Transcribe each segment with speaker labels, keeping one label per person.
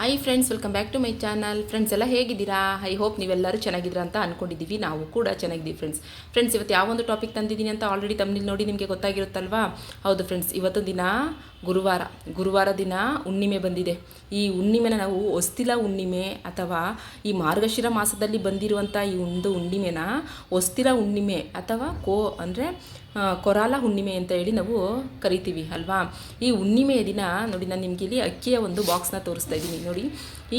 Speaker 1: Hi friends welcome back to my channel friends ಎಲ್ಲ ಹೇಗಿದ್ದೀರಾ? I hope ನೀವೆಲ್ಲರೂ ಚೆನ್ನಾಗಿದ್ದೀರಾ ಅಂತ ಅಂದ್ಕೊಂಡಿದ್ದೀವಿ ನಾವು ಕೂಡ ಚೆನ್ನಾಗಿದ್ದೀವಿ ಫ್ರೆಂಡ್ಸ್ ಫ್ರೆಂಡ್ಸ್ ಇವತ್ತು ಯಾವೊಂದು ಟಾಪಿಕ್ ತಂದಿದ್ದೀನಿ ಅಂತ ಆಲ್ರೆಡಿ ತಮ್ಮಲ್ಲಿ ನೋಡಿ ನಿಮಗೆ ಗೊತ್ತಾಗಿರುತ್ತಲ್ವಾ? ಹೌದು ಫ್ರೆಂಡ್ಸ್ ಇವತ್ತು ದಿನ ಗುರುವಾರ. ಗುರುವಾರ ದಿನ ಹುಣ್ಣಿಮೆ ಬಂದಿದೆ. ಈ ಹುಣ್ಣಿಮೆನ ನಾವು ಹೊಸ್ತಿಲ ಹುಣ್ಣಿಮೆ ಅಥವಾ ಈ ಮಾರ್ಗಶಿರ ಮಾಸದಲ್ಲಿ ಬಂದಿರುವಂಥ ಈ ಒಂದು ಹುಣ್ಣಿಮೆನ ಹೊಸ್ತಿಲ ಹುಣ್ಣಿಮೆ ಅಥವಾ ಕೋ ಅಂದರೆ ಕೊರಾಲ ಹುಣ್ಣಿಮೆ ಅಂತ ಹೇಳಿ ನಾವು ಕರಿತೀವಿ, ಅಲ್ವಾ? ಈ ಹುಣ್ಣಿಮೆಯ ದಿನ ನೋಡಿ, ನಾನು ನಿಮಗೆ ಇಲ್ಲಿ ಅಕ್ಕಿಯ ಒಂದು ಬಾಕ್ಸ್ನ ತೋರಿಸ್ತಾ ಇದ್ದೀನಿ. ನೋಡಿ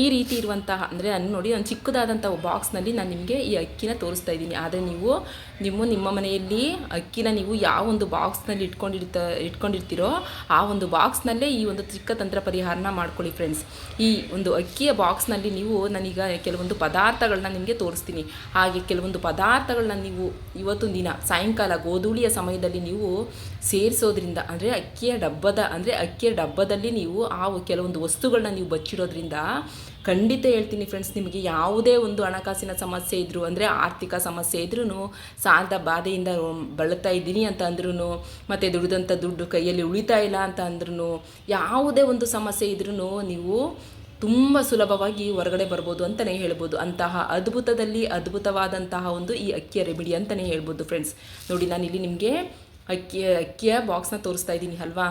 Speaker 1: ಈ ರೀತಿ ಇರುವಂತಹ, ಅಂದರೆ ನಾನು ನೋಡಿ ಒಂದು ಚಿಕ್ಕದಾದಂಥ ಬಾಕ್ಸ್ನಲ್ಲಿ ನಾನು ನಿಮಗೆ ಈ ಅಕ್ಕಿನ ತೋರಿಸ್ತಾ ಇದ್ದೀನಿ. ಆದರೆ ನೀವು ನಿಮ್ಮ ನಿಮ್ಮ ಮನೆಯಲ್ಲಿ ಅಕ್ಕಿನ ನೀವು ಯಾವ ಒಂದು ಬಾಕ್ಸ್ನಲ್ಲಿ ಇಟ್ಕೊಂಡಿರ್ತ, ಇಟ್ಕೊಂಡಿರ್ತೀರೋ ಆ ಒಂದು ಬಾಕ್ಸ್ನಲ್ಲೇ ಈ ಒಂದು ಚಿಕ್ಕ ತಂತ್ರ ಪರಿಹಾರನ ಮಾಡ್ಕೊಳ್ಳಿ ಫ್ರೆಂಡ್ಸ್ ಈ ಒಂದು ಅಕ್ಕಿಯ ಬಾಕ್ಸ್ನಲ್ಲಿ ನೀವು ನಾನೀಗ ಕೆಲವೊಂದು ಪದಾರ್ಥಗಳನ್ನ ನಿಮಗೆ ತೋರಿಸ್ತೀನಿ. ಹಾಗೆ ಕೆಲವೊಂದು ಪದಾರ್ಥಗಳನ್ನ ನೀವು ಇವತ್ತೊಂದು ದಿನ ಸಾಯಂಕಾಲ ಗೋಧೂಳಿಯ ಸಮಯದಲ್ಲಿ ನೀವು ಸೇರಿಸೋದ್ರಿಂದ, ಅಂದರೆ ಅಕ್ಕಿಯ ಡಬ್ಬದ, ಅಂದರೆ ಅಕ್ಕಿಯ ಡಬ್ಬದಲ್ಲಿ ನೀವು ಆ ಕೆಲವೊಂದು ವಸ್ತುಗಳನ್ನ ನೀವು ಬಚ್ಚಿಡೋದ್ರಿಂದ ಖಂಡಿತ ಹೇಳ್ತೀನಿ ಫ್ರೆಂಡ್ಸ್ ನಿಮಗೆ ಯಾವುದೇ ಒಂದು ಹಣಕಾಸಿನ ಸಮಸ್ಯೆ ಇದ್ದರೂ ಅಂದರೆ ಆರ್ಥಿಕ ಸಮಸ್ಯೆ ಇದ್ರೂ ಸಾಲದ ಬಾಧೆಯಿಂದ ಬಳಲ್ತಾ ಇದ್ದೀನಿ ಅಂತ ಅಂದ್ರೂ ಮತ್ತು ದುಡಿದಂಥ ದುಡ್ಡು ಕೈಯಲ್ಲಿ ಉಳಿತಾ ಇಲ್ಲ ಅಂತ ಅಂದ್ರೂ ಯಾವುದೇ ಒಂದು ಸಮಸ್ಯೆ ಇದ್ರೂ ನೀವು ತುಂಬ ಸುಲಭವಾಗಿ ಹೊರಗಡೆ ಬರ್ಬೋದು ಅಂತಲೇ ಹೇಳ್ಬೋದು. ಅಂತಹ ಅದ್ಭುತದಲ್ಲಿ ಅದ್ಭುತವಾದಂತಹ ಒಂದು ಈ ಅಕ್ಕಿಯ ರೆಮಿಡಿ ಅಂತಲೇ ಹೇಳ್ಬೋದು ಫ್ರೆಂಡ್ಸ್ ನೋಡಿ, ನಾನು ಇಲ್ಲಿ ನಿಮಗೆ ಅಕ್ಕಿಯ ಅಕ್ಕಿಯ ಬಾಕ್ಸ್ನ ತೋರಿಸ್ತಾ ಇದ್ದೀನಿ ಅಲ್ವಾ?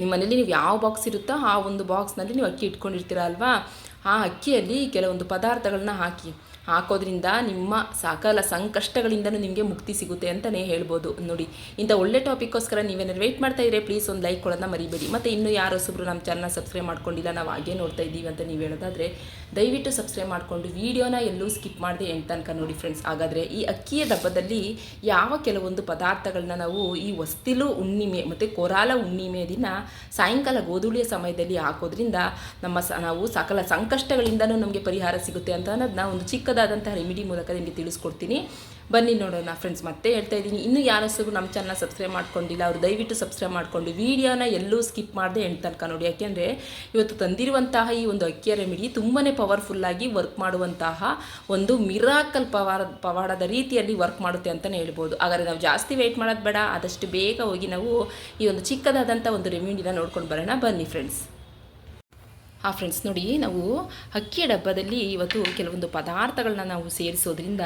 Speaker 1: ನಿಮ್ಮ ಮನೇಲಿ ನೀವು ಯಾವ ಬಾಕ್ಸ್ ಇರುತ್ತೋ ಆ ಒಂದು ಬಾಕ್ಸ್ನಲ್ಲಿ ನೀವು ಅಕ್ಕಿ ಇಟ್ಕೊಂಡಿರ್ತೀರ ಅಲ್ವಾ? ಆ ಅಕ್ಕಿಯಲ್ಲಿ ಕೆಲವೊಂದು ಪದಾರ್ಥಗಳನ್ನ ಹಾಕಿ. ಹಾಕೋದ್ರಿಂದ ನಿಮ್ಮ ಸಕಲ ಸಂಕಷ್ಟಗಳಿಂದನೂ ನಿಮಗೆ ಮುಕ್ತಿ ಸಿಗುತ್ತೆ ಅಂತಲೇ ಹೇಳ್ಬೋದು. ನೋಡಿ, ಇಂಥ ಒಳ್ಳೆ ಟಾಪಿಕ್ಕೋಸ್ಕರ ನೀವೇನಾದ್ರು ವೆಯ್ಟ್ ಮಾಡ್ತಾ ಇದ್ರೆ ಪ್ಲೀಸ್ ಒಂದು ಲೈಕ್ ಕೊಡೋದನ್ನ ಮರಿಬೇಡಿ. ಮತ್ತು ಇನ್ನೂ ಯಾರು ಹೊಸಬ್ರು ನಮ್ಮ ಚಾನಲ್ನ ಸಬ್ಸ್ಕ್ರೈಬ್ ಮಾಡ್ಕೊಂಡಿಲ್ಲ, ನಾವು ಹಾಗೆ ನೋಡ್ತಾ ಇದ್ದೀವಿ ಅಂತ ನೀವು ಹೇಳೋದಾದರೆ, ದಯವಿಟ್ಟು ಸಬ್ಸ್ಕ್ರೈಬ್ ಮಾಡಿಕೊಂಡು ವೀಡಿಯೋನ ಎಲ್ಲೂ ಸ್ಕಿಪ್ ಮಾಡದೆ ಎಂಟು ತನಕ ನೋಡಿ ಫ್ರೆಂಡ್ಸ್ ಹಾಗಾದರೆ ಈ ಅಕ್ಕಿಯ ಡಬ್ಬದಲ್ಲಿ ಯಾವ ಕೆಲವೊಂದು ಪದಾರ್ಥಗಳನ್ನ ನಾವು ಈ ಹೊಸ್ತಿಲು ಹುಣ್ಣಿಮೆ ಮತ್ತು ಕೊರಾಲ ಹುಣ್ಣಿಮೆ ದಿನ ಸಾಯಂಕಾಲ ಗೋಧುಳಿಯ ಸಮಯದಲ್ಲಿ ಹಾಕೋದ್ರಿಂದ ನಮ್ಮ ನಾವು ಸಕಲ ಸಂಕಷ್ಟಗಳಿಂದನೂ ನಮಗೆ ಪರಿಹಾರ ಸಿಗುತ್ತೆ ಅಂತ ಅನ್ನೋದನ್ನ ಒಂದು ಚಿಕ್ಕದಾದಂತಹ ರೆಮಿಡಿ ಮೂಲಕ ನಿಮಗೆ ತಿಳಿಸ್ಕೊಡ್ತೀನಿ. ಬನ್ನಿ ನೋಡೋಣ ಫ್ರೆಂಡ್ಸ್ ಮತ್ತೆ ಹೇಳ್ತಾ ಇದ್ದೀನಿ. ಇನ್ನೂ ಯಾರಸರು ನಮ್ಮ ಚಾನಲ್ ಸಬ್ಸ್ಕ್ರೈಬ್ ಮಾಡ್ಕೊಂಡಿಲ್ಲ, ಅವರು ದಯವಿಟ್ಟು ಸಬ್ಸ್ಕ್ರೈಬ್ ಮಾಡಿಕೊಂಡು ವೀಡಿಯೋನ ಎಲ್ಲೂ ಸ್ಕಿಪ್ ಮಾಡದೆ ಎಂಟು ತನಕ ನೋಡಿ. ಯಾಕೆಂದರೆ ಇವತ್ತು ತಂದಿರುವಂತಹ ಈ ಒಂದು ಅಕ್ಕಿಯ ರೆಮಿಡಿ ತುಂಬಾ ಪವರ್ಫುಲ್ಲಾಗಿ ವರ್ಕ್ ಮಾಡುವಂತಹ ಒಂದು ಮಿರಾಕಲ್ ಪವಾರ, ಪವಾಡದ ರೀತಿಯಲ್ಲಿ ವರ್ಕ್ ಮಾಡುತ್ತೆ ಅಂತಲೇ ಹೇಳ್ಬೋದು. ಹಾಗಾದರೆ ನಾವು ಜಾಸ್ತಿ ವೆಯ್ಟ್ ಮಾಡೋದು ಬೇಡ, ಆದಷ್ಟು ಬೇಗ ಹೋಗಿ ನಾವು ಈ ಒಂದು ಚಿಕ್ಕದಾದಂಥ ಒಂದು ರೆಮಿಡಿನ ನೋಡ್ಕೊಂಡು ಬರೋಣ. ಬನ್ನಿ ಫ್ರೆಂಡ್ಸ್ ಹಾಂ ಫ್ರೆಂಡ್ಸ್, ನೋಡಿ, ನಾವು ಅಕ್ಕಿಯ ಡಬ್ಬದಲ್ಲಿ ಇವತ್ತು ಕೆಲವೊಂದು ಪದಾರ್ಥಗಳನ್ನ ನಾವು ಸೇರಿಸೋದ್ರಿಂದ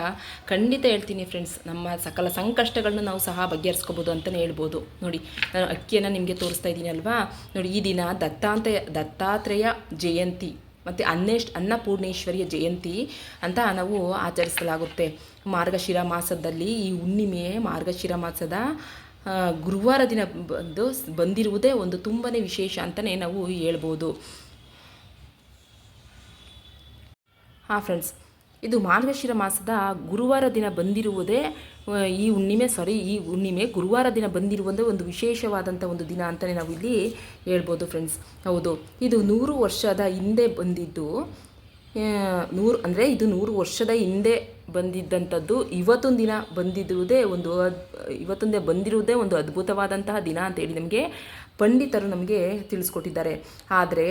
Speaker 1: ಖಂಡಿತ ಹೇಳ್ತೀನಿ ಫ್ರೆಂಡ್ಸ್, ನಮ್ಮ ಸಕಲ ಸಂಕಷ್ಟಗಳನ್ನ ನಾವು ಸಹ ಬಗೆಹರಿಸ್ಕೋಬೋದು ಅಂತಲೇ ಹೇಳ್ಬೋದು. ನೋಡಿ, ನಾನು ಅಕ್ಕಿಯನ್ನು ನಿಮಗೆ ತೋರಿಸ್ತಾ ಇದ್ದೀನಿ ಅಲ್ವಾ? ನೋಡಿ, ಈ ದಿನ ದತ್ತಾಂತ ದತ್ತಾತ್ರೇಯ ಜಯಂತಿ ಮತ್ತು ಅನ್ನೇಶ್, ಅನ್ನಪೂರ್ಣೇಶ್ವರಿಯ ಜಯಂತಿ ಅಂತ ನಾವು ಆಚರಿಸಲಾಗುತ್ತೆ. ಮಾರ್ಗಶಿರ ಮಾಸದಲ್ಲಿ ಈ ಹುಣ್ಣಿಮೆ ಮಾರ್ಗಶಿರ ಮಾಸದ ಗುರುವಾರ ದಿನ ಬಂದು, ಬಂದಿರುವುದೇ ಒಂದು ತುಂಬನೇ ವಿಶೇಷ ಅಂತಲೇ ನಾವು ಹೇಳ್ಬೋದು. ಹಾಂ ಫ್ರೆಂಡ್ಸ್ ಇದು ಮಾರ್ಗಶಿರ ಮಾಸದ ಗುರುವಾರ ದಿನ ಬಂದಿರುವುದೇ ಈ ಹುಣ್ಣಿಮೆ ಸಾರಿ ಈ ಹುಣ್ಣಿಮೆ ಗುರುವಾರ ದಿನ ಬಂದಿರುವುದೇ ಒಂದು ವಿಶೇಷವಾದಂಥ ಒಂದು ದಿನ ಅಂತಲೇ ನಾವು ಇಲ್ಲಿ ಹೇಳ್ಬೋದು ಫ್ರೆಂಡ್ಸ್ ಹೌದು, ಇದು ನೂರು ವರ್ಷದ ಹಿಂದೆ ಬಂದಿದ್ದು ನೂರು, ಅಂದರೆ ಇದು ನೂರು ವರ್ಷದ ಹಿಂದೆ ಬಂದಿದ್ದಂಥದ್ದು, ಇವತ್ತೊಂದು ದಿನ ಬಂದಿರುವುದೇ ಒಂದು ಇವತ್ತೊಂದೇ ಬಂದಿರುವುದೇ ಒಂದು ಅದ್ಭುತವಾದಂತಹ ದಿನ ಅಂತೇಳಿ ನಮಗೆ ಪಂಡಿತರು ನಮಗೆ ತಿಳಿಸ್ಕೊಟ್ಟಿದ್ದಾರೆ. ಆದರೆ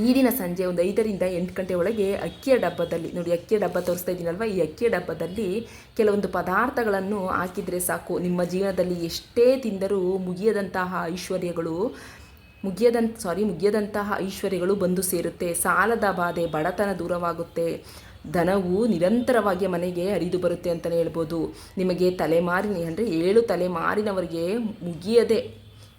Speaker 1: ಈ ದಿನ ಸಂಜೆ ಒಂದು ಐದರಿಂದ ಎಂಟು ಗಂಟೆ ಒಳಗೆ ಅಕ್ಕಿಯ ಡಬ್ಬದಲ್ಲಿ, ನೋಡಿ ಅಕ್ಕಿಯ ಡಬ್ಬ ತೋರಿಸ್ತಾ ಇದ್ದೀನಲ್ವ ಈ ಅಕ್ಕಿಯ ಡಬ್ಬದಲ್ಲಿ ಕೆಲವೊಂದು ಪದಾರ್ಥಗಳನ್ನು ಹಾಕಿದರೆ ಸಾಕು. ನಿಮ್ಮ ಜೀವನದಲ್ಲಿ ಎಷ್ಟೇ ತಿಂದರೂ ಮುಗಿಯದಂತಹ ಐಶ್ವರ್ಯಗಳು ಮುಗಿಯದಂತ ಸಾರಿ ಮುಗಿಯದಂತಹ ಐಶ್ವರ್ಯಗಳು ಬಂದು ಸೇರುತ್ತೆ. ಸಾಲದ ಬಾಧೆ, ಬಡತನ ದೂರವಾಗುತ್ತೆ. ಧನವು ನಿರಂತರವಾಗಿ ಮನೆಗೆ ಹರಿದು ಬರುತ್ತೆ ಅಂತಲೇ ಹೇಳ್ಬೋದು. ನಿಮಗೆ ತಲೆಮಾರಿನ, ಅಂದರೆ ಏಳು ತಲೆಮಾರಿನವರಿಗೆ ಮುಗಿಯದೆ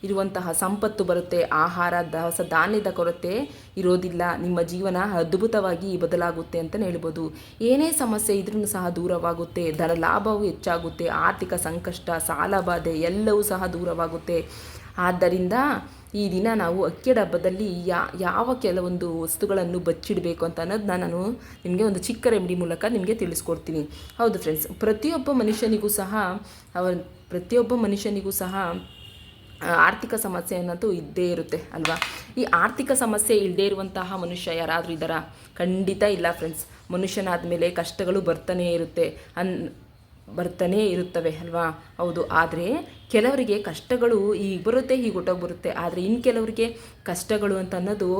Speaker 1: ಇರುವಂತಹ ಸಂಪತ್ತು ಬರುತ್ತೆ, ಆಹಾರ, ದವಸ ಧಾನ್ಯದ ಕೊರತೆ ಇರೋದಿಲ್ಲ. ನಿಮ್ಮ ಜೀವನ ಅದ್ಭುತವಾಗಿ ಬದಲಾಗುತ್ತೆ ಅಂತಲೇ ಹೇಳ್ಬೋದು. ಏನೇ ಸಮಸ್ಯೆ ಇದ್ರೂ ಸಹ ದೂರವಾಗುತ್ತೆ. ಧನ ಲಾಭವೂ ಹೆಚ್ಚಾಗುತ್ತೆ. ಆರ್ಥಿಕ ಸಂಕಷ್ಟ ಸಾಲಬಾಧೆ ಎಲ್ಲವೂ ಸಹ ದೂರವಾಗುತ್ತೆ. ಆದ್ದರಿಂದ ಈ ದಿನ ನಾವು ಅಕ್ಕಿಯ ಡಬ್ಬದಲ್ಲಿ ಯಾ, ಯಾವ ಕೆಲವೊಂದು ವಸ್ತುಗಳನ್ನು ಬಚ್ಚಿಡಬೇಕು ಅಂತ ಅನ್ನೋದನ್ನ ನಾನು ನಿಮಗೆ ಒಂದು ಚಿಕ್ಕ ರೆಮಿಡಿ ಮೂಲಕ ನಿಮಗೆ ತಿಳಿಸ್ಕೊಡ್ತೀನಿ. ಹೌದು ಫ್ರೆಂಡ್ಸ್ ಪ್ರತಿಯೊಬ್ಬ ಮನುಷ್ಯನಿಗೂ ಸಹ ಅವರ ಪ್ರತಿಯೊಬ್ಬ ಮನುಷ್ಯನಿಗೂ ಸಹ ಆರ್ಥಿಕ ಸಮಸ್ಯೆ ಅನ್ನೋದು ಇದ್ದೇ ಇರುತ್ತೆ, ಅಲ್ವಾ? ಈ ಆರ್ಥಿಕ ಸಮಸ್ಯೆ ಇಲ್ಲದೇ ಇರುವಂತಹ ಮನುಷ್ಯ ಯಾರಾದರೂ ಇದ್ದಾರಾ? ಖಂಡಿತ ಇಲ್ಲ ಫ್ರೆಂಡ್ಸ್ ಮನುಷ್ಯನಾದ ಮೇಲೆ ಕಷ್ಟಗಳು ಬರ್ತಾನೇ ಇರುತ್ತೆ, ಅನ್, ಬರ್ತಾನೇ ಇರುತ್ತವೆ, ಅಲ್ವಾ? ಹೌದು. ಆದರೆ ಕೆಲವರಿಗೆ ಕಷ್ಟಗಳು ಈಗ ಬರುತ್ತೆ, ಹೀಗೆ ಹೊಟ್ಟೋಗ್ಬರುತ್ತೆ ಆದರೆ ಇನ್ನು ಕೆಲವರಿಗೆ ಕಷ್ಟಗಳು ಅಂತ ಅನ್ನೋದು,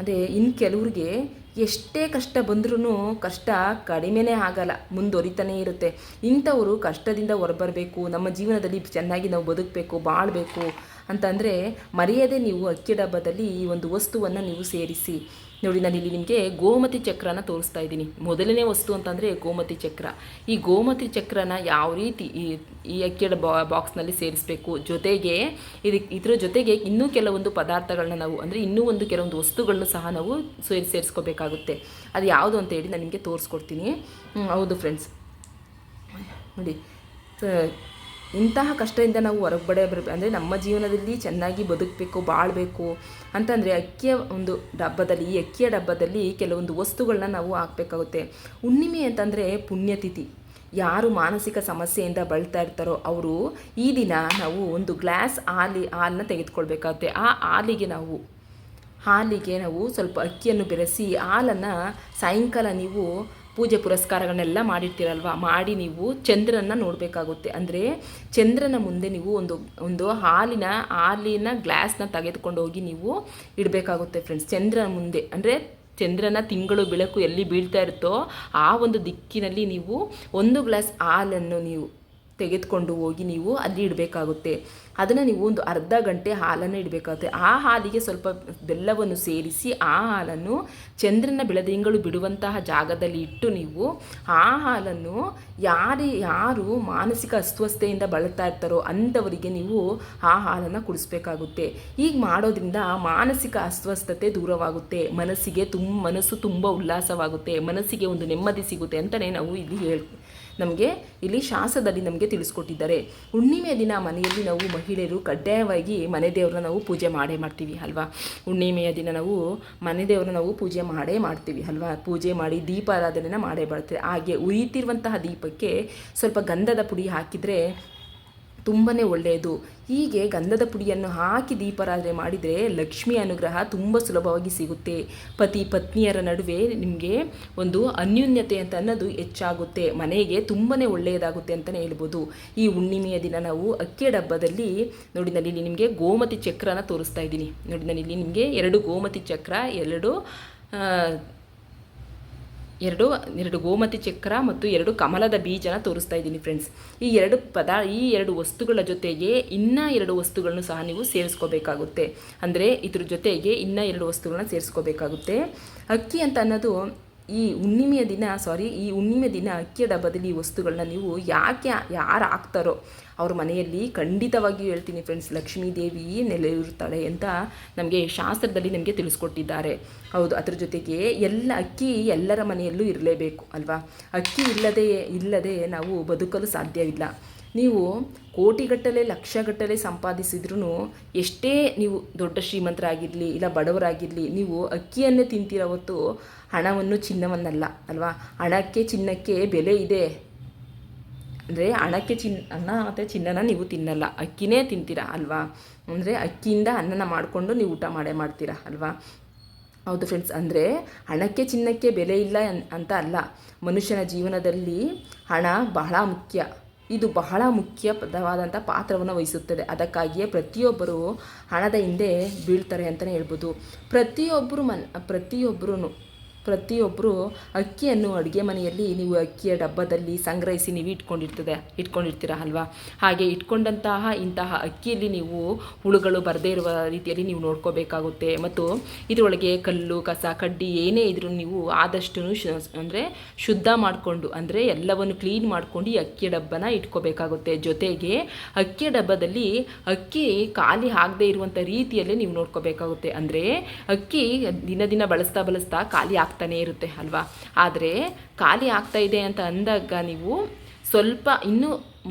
Speaker 1: ಅದೇ ಇನ್ನು ಕೆಲವ್ರಿಗೆ ಎಷ್ಟೇ ಕಷ್ಟ ಬಂದ್ರೂ ಕಷ್ಟ ಕಡಿಮೆನೇ ಆಗಲ್ಲ ಮುಂದುವರಿತಾನೇ ಇರುತ್ತೆ. ಇಂಥವರು ಕಷ್ಟದಿಂದ ಹೊರಬರಬೇಕು, ನಮ್ಮ ಜೀವನದಲ್ಲಿ ಚೆನ್ನಾಗಿ ನಾವು ಬದುಕಬೇಕು, ಬಾಳಬೇಕು ಅಂತಂದರೆ ಮರೆಯದೆ ನೀವು ಅಕ್ಕಿ ಡಬ್ಬದಲ್ಲಿ ಈ ಒಂದು ವಸ್ತುವನ್ನು ನೀವು ಸೇರಿಸಿ. ನೋಡಿ, ನಾನು ಇಲ್ಲಿ ನಿಮಗೆ ಗೋಮತಿ ಚಕ್ರನ ತೋರಿಸ್ತಾ ಇದ್ದೀನಿ. ಮೊದಲನೇ ವಸ್ತು ಅಂತಂದರೆ ಗೋಮತಿ ಚಕ್ರ. ಈ ಗೋಮತಿ ಚಕ್ರನ ಯಾವ ರೀತಿ ಈ ಈ ಅಕ್ಕಿ ಡಬ್ಬ ಬಾಕ್ಸ್ನಲ್ಲಿ ಸೇರಿಸಬೇಕು? ಜೊತೆಗೆ ಇದಕ್ಕೆ ಇದರ ಜೊತೆಗೆ ಇನ್ನೂ ಕೆಲವೊಂದು ಪದಾರ್ಥಗಳನ್ನ ನಾವು, ಅಂದರೆ ಇನ್ನೂ ಒಂದು ಕೆಲವೊಂದು ವಸ್ತುಗಳನ್ನು ಸಹ ನಾವು ಸೇರಿ, ಸೇರಿಸ್ಕೋಬೇಕಾಗುತ್ತೆ. ಅದು ಯಾವುದು ಅಂತ ಹೇಳಿ ನಾನು ನಿಮಗೆ ತೋರಿಸ್ಕೊಡ್ತೀನಿ. ಹೌದು ಫ್ರೆಂಡ್ಸ್ ನೋಡಿ ಇಂತಹ ಕಷ್ಟದಿಂದ ನಾವು ಹೊರಗಡೆ ಬರಬೇಕು. ಅಂದರೆ ನಮ್ಮ ಜೀವನದಲ್ಲಿ ಚೆನ್ನಾಗಿ ಬದುಕಬೇಕು, ಬಾಳಬೇಕು ಅಂತಂದರೆ ಅಕ್ಕಿಯ ಒಂದು ಡಬ್ಬದಲ್ಲಿ, ಈ ಅಕ್ಕಿಯ ಡಬ್ಬದಲ್ಲಿ ಕೆಲವೊಂದು ವಸ್ತುಗಳನ್ನ ನಾವು ಹಾಕಬೇಕಾಗುತ್ತೆ. ಹುಣ್ಣಿಮೆ ಅಂತಂದರೆ ಪುಣ್ಯತಿಥಿ. ಯಾರು ಮಾನಸಿಕ ಸಮಸ್ಯೆಯಿಂದ ಬಳಲ್ತಾ ಇರ್ತಾರೋ ಅವರು ಈ ದಿನ ನಾವು ಒಂದು ಗ್ಲಾಸ್ ಹಾಲಿ, ಹಾಲನ್ನ ತೆಗೆದುಕೊಳ್ಬೇಕಾಗುತ್ತೆ. ಆ ಹಾಲಿಗೆ ನಾವು ಹಾಲಿಗೆ ನಾವು ಸ್ವಲ್ಪ ಅಕ್ಕಿಯನ್ನು ಬೆರೆಸಿ ಹಾಲನ್ನು ಸಾಯಂಕಾಲ ನೀವು ಪೂಜೆ ಪುರಸ್ಕಾರಗಳನ್ನೆಲ್ಲ ಮಾಡಿರ್ತೀರಲ್ವ? ಮಾಡಿ ನೀವು ಚಂದ್ರನ ನೋಡಬೇಕಾಗುತ್ತೆ. ಅಂದರೆ ಚಂದ್ರನ ಮುಂದೆ ನೀವು ಒಂದು ಒಂದು ಹಾಲಿನ ಹಾಲಿನ ಗ್ಲಾಸ್ನ ತೆಗೆದುಕೊಂಡು ಹೋಗಿ ನೀವು ಇಡಬೇಕಾಗುತ್ತೆ ಫ್ರೆಂಡ್ಸ್ ಚಂದ್ರನ ಮುಂದೆ, ಅಂದರೆ ಚಂದ್ರನ ತಿಂಗಳು, ಬೆಳಕು ಎಲ್ಲಿ ಬೀಳ್ತಾ ಇರುತ್ತೋ ಆ ಒಂದು ದಿಕ್ಕಿನಲ್ಲಿ ನೀವು ಒಂದು ಗ್ಲಾಸ್ ಹಾಲನ್ನು ನೀವು ತೆಗೆದುಕೊಂಡು ಹೋಗಿ ನೀವು ಅಲ್ಲಿ ಇಡಬೇಕಾಗುತ್ತೆ. ಅದನ್ನು ನೀವು ಒಂದು ಅರ್ಧ ಗಂಟೆ ಹಾಲನ್ನು ಇಡಬೇಕಾಗುತ್ತೆ. ಆ ಹಾಲಿಗೆ ಸ್ವಲ್ಪ ಬೆಲ್ಲವನ್ನು ಸೇರಿಸಿ ಆ ಹಾಲನ್ನು ಚಂದ್ರನ ಬೆಳದಿಂಗಳು ಬಿಡುವಂತಹ ಜಾಗದಲ್ಲಿ ಇಟ್ಟು ನೀವು ಆ ಹಾಲನ್ನು ಯಾರು ಯಾರು ಮಾನಸಿಕ ಅಸ್ವಸ್ಥೆಯಿಂದ ಬಳಲ್ತಾ ಇರ್ತಾರೋ ಅಂಥವರಿಗೆ ನೀವು ಆ ಹಾಲನ್ನು ಕುಡಿಸ್ಬೇಕಾಗುತ್ತೆ. ಹೀಗೆ ಮಾಡೋದ್ರಿಂದ ಮಾನಸಿಕ ಅಸ್ವಸ್ಥತೆ ದೂರವಾಗುತ್ತೆ. ಮನಸ್ಸಿಗೆ ತುಂಬ ಮನಸ್ಸು ತುಂಬ ಉಲ್ಲಾಸವಾಗುತ್ತೆ. ಮನಸ್ಸಿಗೆ ಒಂದು ನೆಮ್ಮದಿ ಸಿಗುತ್ತೆ ಅಂತಲೇ ನಾವು ಇಲ್ಲಿ ಹೇಳ್ ನಮಗೆ ಇಲ್ಲಿ ಶಾಸ್ತ್ರದಲ್ಲಿ ನಮಗೆ ತಿಳಿಸ್ಕೊಟ್ಟಿದ್ದಾರೆ. ಹುಣ್ಣಿಮೆ ದಿನ ಮನೆಯಲ್ಲಿ ನಾವು ಮಹಿಳೆಯರು ಕಡ್ಡಾಯವಾಗಿ ಮನೆ ದೇವರನ್ನ ನಾವು ಪೂಜೆ ಮಾಡೇ ಮಾಡ್ತೀವಿ ಅಲ್ವಾ? ಹುಣ್ಣಿಮೆಯ ದಿನ ನಾವು ಮನೆ ದೇವರನ್ನ ನಾವು ಪೂಜೆ ಮಾಡೇ ಮಾಡ್ತೀವಿ ಅಲ್ವಾ? ಪೂಜೆ ಮಾಡಿ ದೀಪಾರಾಧನೆನ ಮಾಡೇ ಮಾಡ್ತೀವಿ. ಹಾಗೆ ಉರಿಯುತ್ತಿರುವಂತಹ ದೀಪಕ್ಕೆ ಸ್ವಲ್ಪ ಗಂಧದ ಪುಡಿ ಹಾಕಿದರೆ ತುಂಬಾ ಒಳ್ಳೆಯದು. ಹೀಗೆ ಗಂಧದ ಪುಡಿಯನ್ನು ಹಾಕಿ ದೀಪಾರಾಧನೆ ಮಾಡಿದರೆ ಲಕ್ಷ್ಮಿ ಅನುಗ್ರಹ ತುಂಬ ಸುಲಭವಾಗಿ ಸಿಗುತ್ತೆ. ಪತಿ ಪತ್ನಿಯರ ನಡುವೆ ನಿಮಗೆ ಒಂದು ಅನ್ಯೂನ್ಯತೆ ಅಂತ ಅನ್ನೋದು ಹೆಚ್ಚಾಗುತ್ತೆ. ಮನೆಗೆ ತುಂಬಾ ಒಳ್ಳೆಯದಾಗುತ್ತೆ ಅಂತಲೇ ಹೇಳ್ಬೋದು. ಈ ಹುಣ್ಣಿಮೆಯ ದಿನ ನಾವು ಅಕ್ಕಿ ಡಬ್ಬದಲ್ಲಿ, ನೋಡಿ ನಾನು ಇಲ್ಲಿ ನಿಮಗೆ ಗೋಮತಿ ಚಕ್ರನ ತೋರಿಸ್ತಾ ಇದ್ದೀನಿ. ನೋಡಿ ನಾನು ಇಲ್ಲಿ ನಿಮಗೆ ಎರಡು ಗೋಮತಿ ಚಕ್ರ, ಎರಡು ಎರಡು ಎರಡು ಗೋಮತಿ ಚಕ್ರ ಮತ್ತು ಎರಡು ಕಮಲದ ಬೀಜನ ತೋರಿಸ್ತಾ ಇದ್ದೀನಿ ಫ್ರೆಂಡ್ಸ್ ಈ ಎರಡು ಪದ, ಈ ಎರಡು ವಸ್ತುಗಳ ಜೊತೆಗೆ ಇನ್ನೂ ಎರಡು ವಸ್ತುಗಳನ್ನು ಸಹ ನೀವು ಸೇರಿಸ್ಕೋಬೇಕಾಗುತ್ತೆ. ಅಂದರೆ ಇದ್ರ ಜೊತೆಗೆ ಇನ್ನೂ ಎರಡು ವಸ್ತುಗಳನ್ನ ಸೇರಿಸ್ಕೋಬೇಕಾಗುತ್ತೆ. ಅಕ್ಕಿ ಅಂತ ಅನ್ನೋದು ಈ ಹುಣ್ಣಿಮೆಯ ದಿನ ಸಾರಿ ಈ ಹುಣ್ಣಿಮೆ ದಿನ ಅಕ್ಕಿಯ ಬದಲಿ ವಸ್ತುಗಳನ್ನ ನೀವು ಯಾಕೆ ಯಾರು ಹಾಕ್ತಾರೋ ಅವ್ರ ಮನೆಯಲ್ಲಿ ಖಂಡಿತವಾಗಿಯೂ ಹೇಳ್ತೀನಿ ಫ್ರೆಂಡ್ಸ್ ಲಕ್ಷ್ಮೀ ದೇವಿ ನೆಲೆಯೂರ್ತಾಳೆ ಅಂತ ನಮಗೆ ಶಾಸ್ತ್ರದಲ್ಲಿ ನಮಗೆ ತಿಳಿಸ್ಕೊಟ್ಟಿದ್ದಾರೆ. ಹೌದು, ಅದ್ರ ಜೊತೆಗೆ ಎಲ್ಲ ಅಕ್ಕಿ ಎಲ್ಲರ ಮನೆಯಲ್ಲೂ ಇರಲೇಬೇಕು, ಅಲ್ವಾ? ಅಕ್ಕಿ ಇಲ್ಲದೆ ಇಲ್ಲದೆ ನಾವು ಬದುಕಲು ಸಾಧ್ಯವಿಲ್ಲ. ನೀವು ಕೋಟಿಗಟ್ಟಲೆ, ಲಕ್ಷಗಟ್ಟಲೆ ಸಂಪಾದಿಸಿದ್ರೂ ಎಷ್ಟೇ ನೀವು ದೊಡ್ಡ ಶ್ರೀಮಂತರಾಗಿರಲಿ ಇಲ್ಲ ಬಡವರಾಗಿರಲಿ, ನೀವು ಅಕ್ಕಿಯನ್ನೇ ತಿಂತೀರ ಹೊತ್ತು ಹಣವನ್ನು ಚಿನ್ನವನ್ನಲ್ಲ, ಅಲ್ವಾ? ಹಣಕ್ಕೆ ಚಿನ್ನಕ್ಕೆ ಬೆಲೆ ಇದೆ. ಅಂದರೆ ಹಣಕ್ಕೆ ಚಿನ್ನ ಅನ್ನ ಮತ್ತು ಚಿನ್ನನ ನೀವು ತಿನ್ನಲ್ಲ, ಅಕ್ಕಿನೇ ತಿಂತೀರ, ಅಲ್ವಾ? ಅಂದರೆ ಅಕ್ಕಿಯಿಂದ ಅನ್ನನ ಮಾಡಿಕೊಂಡು ನೀವು ಊಟ ಮಾಡೇ ಮಾಡ್ತೀರಾ, ಅಲ್ವಾ? ಹೌದು ಫ್ರೆಂಡ್ಸ್ ಅಂದರೆ ಹಣಕ್ಕೆ ಚಿನ್ನಕ್ಕೆ ಬೆಲೆ ಇಲ್ಲ ಅಂತ ಅಲ್ಲ. ಮನುಷ್ಯನ ಜೀವನದಲ್ಲಿ ಹಣ ಬಹಳ ಮುಖ್ಯ. ಇದು ಬಹಳ ಮುಖ್ಯ ಪದವಾದಂಥ ಪಾತ್ರವನ್ನು ವಹಿಸುತ್ತದೆ. ಅದಕ್ಕಾಗಿಯೇ ಪ್ರತಿಯೊಬ್ಬರು ಹಣದ ಹಿಂದೆ ಬೀಳ್ತಾರೆ ಅಂತಲೇ ಹೇಳ್ಬೋದು. ಪ್ರತಿಯೊಬ್ಬರು ಮನ್ ಪ್ರತಿಯೊಬ್ಬರೂ ಪ್ರತಿಯೊಬ್ಬರು ಅಕ್ಕಿಯನ್ನು ಅಡುಗೆ ಮನೆಯಲ್ಲಿ ನೀವು ಅಕ್ಕಿಯ ಡಬ್ಬದಲ್ಲಿ ಸಂಗ್ರಹಿಸಿ ನೀವು ಇಟ್ಕೊಂಡಿರ್ತದೆ, ಇಟ್ಕೊಂಡಿರ್ತೀರ ಅಲ್ವಾ? ಹಾಗೆ ಇಟ್ಕೊಂಡಂತಹ ಇಂತಹ ಅಕ್ಕಿಯಲ್ಲಿ ನೀವು ಹುಳುಗಳು ಬರದೇ ಇರುವ ರೀತಿಯಲ್ಲಿ ನೀವು ನೋಡ್ಕೋಬೇಕಾಗುತ್ತೆ. ಮತ್ತು ಇದರೊಳಗೆ ಕಲ್ಲು, ಕಸ, ಕಡ್ಡಿ ಏನೇ ಇದ್ರೂ ನೀವು ಆದಷ್ಟು ಅಂದರೆ ಶುದ್ಧ ಮಾಡಿಕೊಂಡು, ಅಂದರೆ ಎಲ್ಲವನ್ನು ಕ್ಲೀನ್ ಮಾಡ್ಕೊಂಡು ಈ ಅಕ್ಕಿಯ ಡಬ್ಬನ ಇಟ್ಕೋಬೇಕಾಗುತ್ತೆ. ಜೊತೆಗೆ ಅಕ್ಕಿಯ ಡಬ್ಬದಲ್ಲಿ ಅಕ್ಕಿ ಖಾಲಿ ಆಗದೇ ಇರುವಂಥ ರೀತಿಯಲ್ಲೇ ನೀವು ನೋಡ್ಕೋಬೇಕಾಗುತ್ತೆ. ಅಂದರೆ ಅಕ್ಕಿ ದಿನ ದಿನ ಬಳಸ್ತಾ ಬಳಸ್ತಾ ಖಾಲಿ ಆಗ್ತಾನೇ ಇರುತ್ತೆ ಅಲ್ವಾ? ಆದರೆ ಖಾಲಿ ಆಗ್ತಾ ಇದೆ ಅಂತ ಅಂದಾಗ ನೀವು ಸ್ವಲ್ಪ ಇನ್ನೂ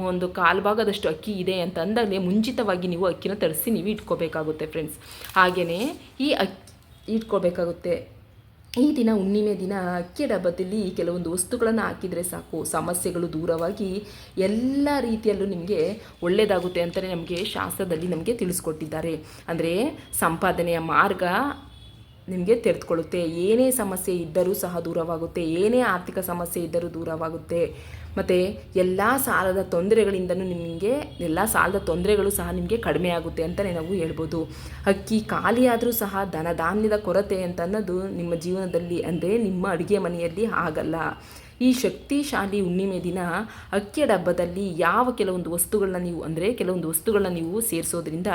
Speaker 1: ಒಂದು ಕಾಲು ಭಾಗದಷ್ಟು ಅಕ್ಕಿ ಇದೆ ಅಂತ ಅಂದಾಗಲೇ ಮುಂಚಿತವಾಗಿ ನೀವು ಅಕ್ಕಿನ ತರಿಸಿ ನೀವು ಇಟ್ಕೋಬೇಕಾಗುತ್ತೆ ಫ್ರೆಂಡ್ಸ್ ಹಾಗೆಯೇ ಈ ಅಕ್ಕಿ ಇಟ್ಕೋಬೇಕಾಗುತ್ತೆ. ಈ ದಿನ, ಹುಣ್ಣಿಮೆ ದಿನ ಅಕ್ಕಿ ಡಬ್ಬದಲ್ಲಿ ಕೆಲವೊಂದು ವಸ್ತುಗಳನ್ನು ಹಾಕಿದರೆ ಸಾಕು. ಸಮಸ್ಯೆಗಳು ದೂರವಾಗಿ ಎಲ್ಲ ರೀತಿಯಲ್ಲೂ ನಿಮಗೆ ಒಳ್ಳೆಯದಾಗುತ್ತೆ ಅಂತಲೇ ನಮಗೆ ಶಾಸ್ತ್ರದಲ್ಲಿ ನಮಗೆ ತಿಳಿಸ್ಕೊಟ್ಟಿದ್ದಾರೆ. ಅಂದರೆ ಸಂಪಾದನೆಯ ಮಾರ್ಗ ನಿಮಗೆ ತೆರೆದುಕೊಳ್ಳುತ್ತೆ. ಏನೇ ಸಮಸ್ಯೆ ಇದ್ದರೂ ಸಹ ದೂರವಾಗುತ್ತೆ. ಏನೇ ಆರ್ಥಿಕ ಸಮಸ್ಯೆ ಇದ್ದರೂ ದೂರವಾಗುತ್ತೆ. ಮತ್ತು ಎಲ್ಲ ಸಾಲದ ತೊಂದರೆಗಳಿಂದನೂ ನಿಮಗೆ, ಎಲ್ಲ ಸಾಲದ ತೊಂದರೆಗಳು ಸಹ ನಿಮಗೆ ಕಡಿಮೆ ಆಗುತ್ತೆ ಅಂತಲೇ ನಾವು ಹೇಳ್ಬೋದು. ಅಕ್ಕಿ ಖಾಲಿಯಾದರೂ ಸಹ ಧನ ಧಾನ್ಯದ ಕೊರತೆ ಅಂತ ಅನ್ನೋದು ನಿಮ್ಮ ಜೀವನದಲ್ಲಿ ಅಂದರೆ ನಿಮ್ಮ ಅಡುಗೆ ಮನೆಯಲ್ಲಿ ಆಗಲ್ಲ ಈ ಶಕ್ತಿಶಾಲಿ ಹುಣ್ಣಿಮೆ ದಿನ ಅಕ್ಕಿಯ ಡಬ್ಬದಲ್ಲಿ ಯಾವ ಕೆಲವೊಂದು ವಸ್ತುಗಳನ್ನ ನೀವು ಅಂದರೆ ಕೆಲವೊಂದು ವಸ್ತುಗಳನ್ನ ನೀವು ಸೇರಿಸೋದ್ರಿಂದ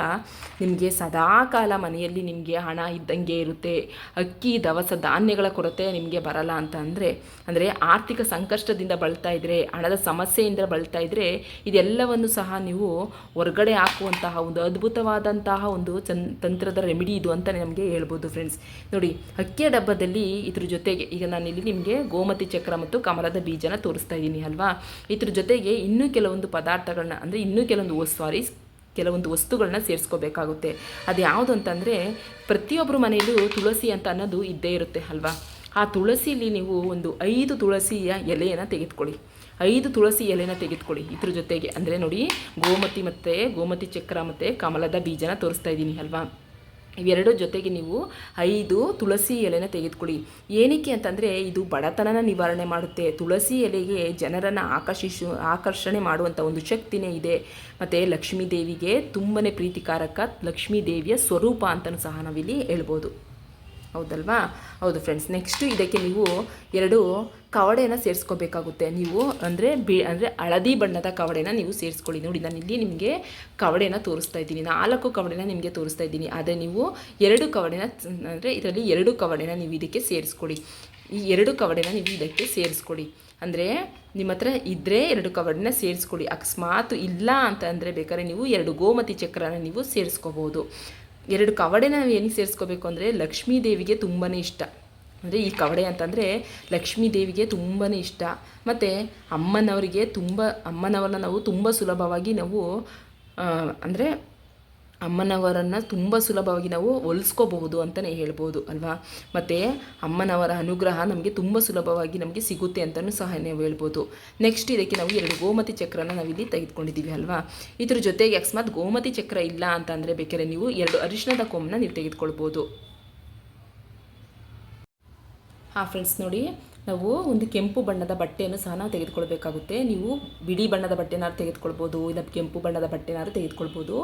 Speaker 1: ನಿಮಗೆ ಸದಾಕಾಲ ಮನೆಯಲ್ಲಿ ನಿಮಗೆ ಹಣ ಇದ್ದಂಗೆ ಇರುತ್ತೆ. ಅಕ್ಕಿ, ದವಸ, ಧಾನ್ಯಗಳ ಕೊರತೆ ನಿಮಗೆ ಬರಲ್ಲ ಅಂತ ಅಂದರೆ ಅಂದರೆ ಆರ್ಥಿಕ ಸಂಕಷ್ಟದಿಂದ ಬಳಲ್ತಾ ಇದ್ದರೆ ಹಣದ ಸಮಸ್ಯೆಯಿಂದ ಬಳಲ್ತಾ ಇದ್ದರೆ ಇದೆಲ್ಲವನ್ನು ಸಹ ನೀವು ಹೊರಗಡೆ ಹಾಕುವಂತಹ ಒಂದು ಅದ್ಭುತವಾದಂತಹ ಒಂದು ಚನ್, ತಂತ್ರದ ರೆಮಿಡಿ ಇದು ಅಂತ ನಮಗೆ ಹೇಳ್ಬೋದು ಫ್ರೆಂಡ್ಸ್ ನೋಡಿ, ಅಕ್ಕಿಯ ಡಬ್ಬದಲ್ಲಿ ಇದ್ರ ಜೊತೆಗೆ ಈಗ ನಾನಿಲ್ಲಿ ನಿಮಗೆ ಗೋಮತಿ ಚಕ್ರ ಮತ್ತು ಕಮಲದ ಬೀಜನ ತೋರಿಸ್ತಾ ಇದ್ದೀನಿ ಅಲ್ವಾ? ಇದ್ರ ಜೊತೆಗೆ ಇನ್ನೂ ಕೆಲವೊಂದು ಪದಾರ್ಥಗಳನ್ನ, ಅಂದರೆ ಇನ್ನೂ ಕೆಲವೊಂದು ಸಾರಿ ಕೆಲವೊಂದು ವಸ್ತುಗಳನ್ನ ಸೇರಿಸ್ಕೋಬೇಕಾಗುತ್ತೆ. ಅದು ಯಾವುದು ಅಂತಂದರೆ ಪ್ರತಿಯೊಬ್ಬರ ಮನೆಯಲ್ಲೂ ತುಳಸಿ ಅಂತ ಅನ್ನೋದು ಇದ್ದೇ ಇರುತ್ತೆ ಅಲ್ವಾ? ಆ ತುಳಸಿಲಿ ನೀವು ಒಂದು ಐದು ತುಳಸಿಯ ಎಲೆಯನ್ನು ತೆಗೆದುಕೊಳ್ಳಿ. ಐದು ತುಳಸಿ ಎಲೆನ ತೆಗೆದುಕೊಳ್ಳಿ. ಇದ್ರ ಜೊತೆಗೆ, ಅಂದರೆ ನೋಡಿ, ಗೋಮತಿ ಮತ್ತು, ಗೋಮತಿ ಚಕ್ರ ಮತ್ತು ಕಮಲದ ಬೀಜನ ತೋರಿಸ್ತಾ ಇದ್ದೀನಿ ಅಲ್ವಾ? ಇವೆರಡು ಜೊತೆಗೆ ನೀವು ಐದು ತುಳಸಿ ಎಲೆನ ತೆಗೆದುಕೊಳ್ಳಿ. ಏನಕ್ಕೆ ಅಂತಂದರೆ ಇದು ಬಡತನನ ನಿವಾರಣೆ ಮಾಡುತ್ತೆ. ತುಳಸಿ ಎಲೆಗೆ ಜನರನ್ನು ಆಕರ್ಷಿಸು, ಆಕರ್ಷಣೆ ಮಾಡುವಂಥ ಒಂದು ಶಕ್ತಿನೇ ಇದೆ. ಮತ್ತು ಲಕ್ಷ್ಮೀ ದೇವಿಗೆ ತುಂಬನೇ ಪ್ರೀತಿಕಾರಕ ಲಕ್ಷ್ಮೀ ದೇವಿಯ ಸ್ವರೂಪ ಅಂತಲೂ ಸಹ ನಾವಿಲ್ಲಿ ಹೇಳ್ಬೋದು. ಹೌದಲ್ವಾ? ಹೌದು ಫ್ರೆಂಡ್ಸ್ ನೆಕ್ಸ್ಟು ಇದಕ್ಕೆ ನೀವು ಎರಡು ಕವಡೆನ ಸೇರಿಸ್ಕೋಬೇಕಾಗುತ್ತೆ. ನೀವು ಅಂದರೆ ಬಿ, ಅಂದರೆ ಹಳದಿ ಬಣ್ಣದ ಕವಡೆನ ನೀವು ಸೇರಿಸ್ಕೊಳ್ಳಿ. ನೋಡಿ, ನಾನು ಇಲ್ಲಿ ನಿಮಗೆ ಕವಡೆನ ತೋರಿಸ್ತಾ ಇದ್ದೀನಿ. ನಾಲ್ಕು ಕವಡೆನ ನಿಮಗೆ ತೋರಿಸ್ತಾ ಇದ್ದೀನಿ. ಆದರೆ ನೀವು ಎರಡು ಕವಡೆನ ಅಂದರೆ ಇದರಲ್ಲಿ ಎರಡು ಕವಡೆನ ನೀವು ಇದಕ್ಕೆ ಸೇರಿಸ್ಕೊಳ್ಳಿ. ಈ ಎರಡು ಕವಡೆನ ನೀವು ಇದಕ್ಕೆ ಸೇರಿಸ್ಕೊಳ್ಳಿ. ಅಂದರೆ ನಿಮ್ಮ ಹತ್ರ ಇದ್ದರೆ ಎರಡು ಕವಡೆನ ಸೇರಿಸ್ಕೊಳ್ಳಿ. ಅಕಸ್ಮಾತ್ ಇಲ್ಲ ಅಂತ ಅಂದರೆ ಬೇಕಾದ್ರೆ ನೀವು ಎರಡು ಗೋಮತಿ ಚಕ್ರನ ನೀವು ಸೇರಿಸ್ಕೋಬೋದು. ಎರಡು ಕವಡೆನ ನಾವು ಏನಕ್ಕೆ ಸೇರಿಸ್ಕೋಬೇಕು ಅಂದರೆ ಲಕ್ಷ್ಮೀ ದೇವಿಗೆ ತುಂಬಾ ಇಷ್ಟ. ಅಂದರೆ ಈ ಕವಡೆ ಅಂತಂದರೆ ಲಕ್ಷ್ಮೀ ದೇವಿಗೆ ತುಂಬಾ ಇಷ್ಟ. ಮತ್ತು ಅಮ್ಮನವರಿಗೆ ತುಂಬ, ಅಮ್ಮನವ್ರನ್ನ ನಾವು ತುಂಬ ಸುಲಭವಾಗಿ ನಾವು ಅಂದರೆ ಅಮ್ಮನವರನ್ನು ತುಂಬ ಸುಲಭವಾಗಿ ನಾವು ಹೊಲಿಸ್ಕೋಬಹುದು ಅಂತಲೇ ಹೇಳ್ಬೋದು, ಅಲ್ವಾ? ಮತ್ತು ಅಮ್ಮನವರ ಅನುಗ್ರಹ ನಮಗೆ ತುಂಬ ಸುಲಭವಾಗಿ ನಮಗೆ ಸಿಗುತ್ತೆ ಅಂತಲೂ ಸಹ ನಾವು ಹೇಳ್ಬೋದು. ನೆಕ್ಸ್ಟ್ ಇದಕ್ಕೆ ನಾವು ಎರಡು ಗೋಮತಿ ಚಕ್ರನ ನಾವಿಲ್ಲಿ ತೆಗೆದುಕೊಂಡಿದ್ದೀವಿ, ಅಲ್ವಾ? ಇದ್ರ ಜೊತೆಗೆ ಅಕಸ್ಮಾತ್ ಗೋಮತಿ ಚಕ್ರ ಇಲ್ಲ ಅಂತ ಅಂದರೆ ಬೇಕಾದ್ರೆ ನೀವು ಎರಡು ಅರಿಶಿಣದ ಕೊಂಬನ್ನ ನೀವು ತೆಗೆದುಕೊಳ್ಬೋದು. ಹಾಂ ಫ್ರೆಂಡ್ಸ್ ನೋಡಿ. ನಾವು ಒಂದು ಕೆಂಪು ಬಣ್ಣದ ಬಟ್ಟೆಯನ್ನು ಸಹ ನಾವು ತೆಗೆದುಕೊಳ್ಬೇಕಾಗುತ್ತೆ. ನೀವು ಬಿಳಿ ಬಣ್ಣದ ಬಟ್ಟೆನಾದ್ರು ತೆಗೆದುಕೊಳ್ಬೋದು, ಇಲ್ಲ ಕೆಂಪು ಬಣ್ಣದ ಬಟ್ಟೆನಾದ್ರು ತೆಗೆದುಕೊಳ್ಬೋದು,